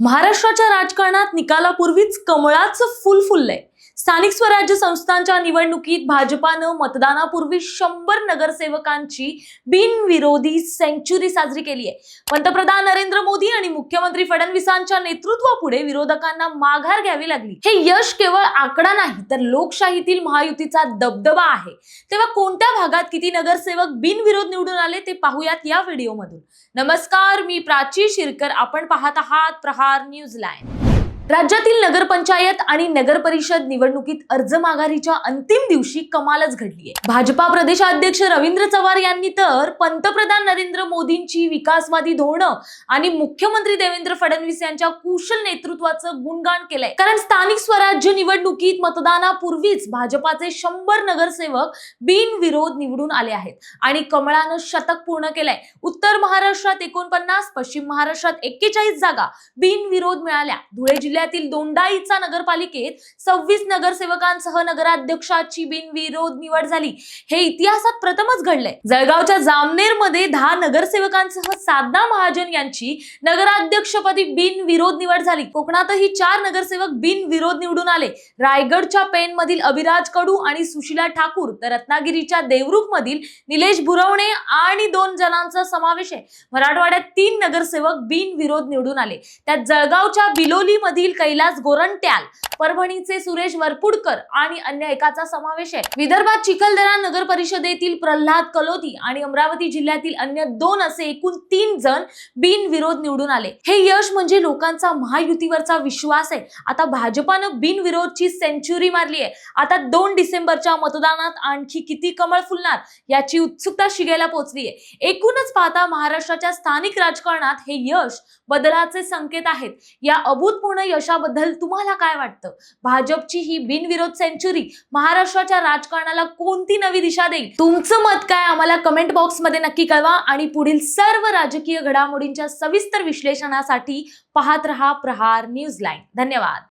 महाराष्ट्राच्या राजकारणात निकालापूर्वीच कमळाचं फुल फुललंय. स्थानिक स्वराज्य संस्थांच्या निवडणुकीत भाजपानं मतदानापूर्वी शंभर नगरसेवकांची बिनविरोधी सेंच्युरी साजरी केली आहे. पंतप्रधान नरेंद्र मोदी आणि मुख्यमंत्री फडणवीसांच्या नेतृत्वापुढे विरोधकांना माघार घ्यावी लागली. हे यश केवळ आकडा नाही तर लोकशाहीतील महायुतीचा दबदबा आहे. तेव्हा कोणत्या भागात किती नगरसेवक बिनविरोध निवडून आले ते पाहूयात या व्हिडिओमधून. नमस्कार मी प्राची शिरकर. आपण पाहत आहात प्रहार न्यूज लाईन राज्यातील नगरपंचायत आणि नगर परिषद निवडणुकीत अर्ज माघारीच्या अंतिम दिवशी कमालच घडलीय. भाजपा प्रदेशाध्यक्ष रवींद्र चव्हाण यांनी तर पंतप्रधान नरेंद्र मोदींची विकासवादी धोरणं आणि मुख्यमंत्री देवेंद्र फडणवीस यांच्या कुशल नेतृत्वाचं गुणगान केलंय. कारण स्थानिक स्वराज्य निवडणुकीत मतदानापूर्वीच भाजपाचे शंभर नगरसेवक बिनविरोध निवडून आले आहेत आणि कमळानं शतक पूर्ण केलंय. उत्तर महाराष्ट्रात एकोणपन्नास पश्चिम महाराष्ट्रात एक्केचाळीस जागा बिनविरोध मिळाल्या. धुळे जिल्ह्यात जिल्ह्यातील दोंडाईचा नगरपालिकेत सव्वीस नगरसेवकांसह नगराध्यक्षाची बिनविरोध निवड झाली. हे इतिहासात प्रथमच घडलंय. जळगावच्या जामनेरमध्ये दहा नगरसेवकांसह साधना महाजन यांची नगराध्यक्षपदी बिनविरोध निवड झाली. कोकणातही चार नगरसेवक बिनविरोध निवडून आले. रायगडच्या पेन मधील अभिराज कडू आणि सुशिला ठाकूर तर रत्नागिरीच्या देवरुख मधील निलेश भुरवणे आणि दोन जणांचा समावेश आहे. मराठवाड्यात तीन नगरसेवक बिनविरोध निवडून आले. त्यात जळगावच्या बिलोली मधील कैलास गोरंट्याल परभणीचे सुरेश वरपुडकर आणि अन्य एकाचा समावेश आहे. विदर्भात चिखलदरा नगर परिषदेतील प्रल्हाद कलोदी आणि अमरावती जिल्ह्यातील अन्य दोन असे एकूण तीन जण बिनविरोध निवडून आले. हे यश म्हणजे लोकांचा महायुतीवरचा विश्वास आहे. आता भाजपानं बिनविरोधची सेंच्युरी मारली आहे. आता दोन डिसेंबरच्या मतदानात आणखी किती कमळ फुलणार याची उत्सुकता शिगेला पोहोचली आहे. एकूणच पाहता महाराष्ट्राच्या स्थानिक राजकारणात हे यश बदलाचे संकेत आहेत. या अभूतपूर्ण यशाबद्दल तुम्हाला काय वाटतं? भाजपची ही बिनविरोध सेंच्युरी महाराष्ट्राच्या राजकारणाला कोणती नवी दिशा देईल? तुमचं मत काय? आम्हाला कमेंट बॉक्समध्ये नक्की कळवा आणि पुढील सर्व राजकीय घडामोडींच्या सविस्तर विश्लेषणासाठी पाहत रहा प्रहार न्यूज लाईन. धन्यवाद.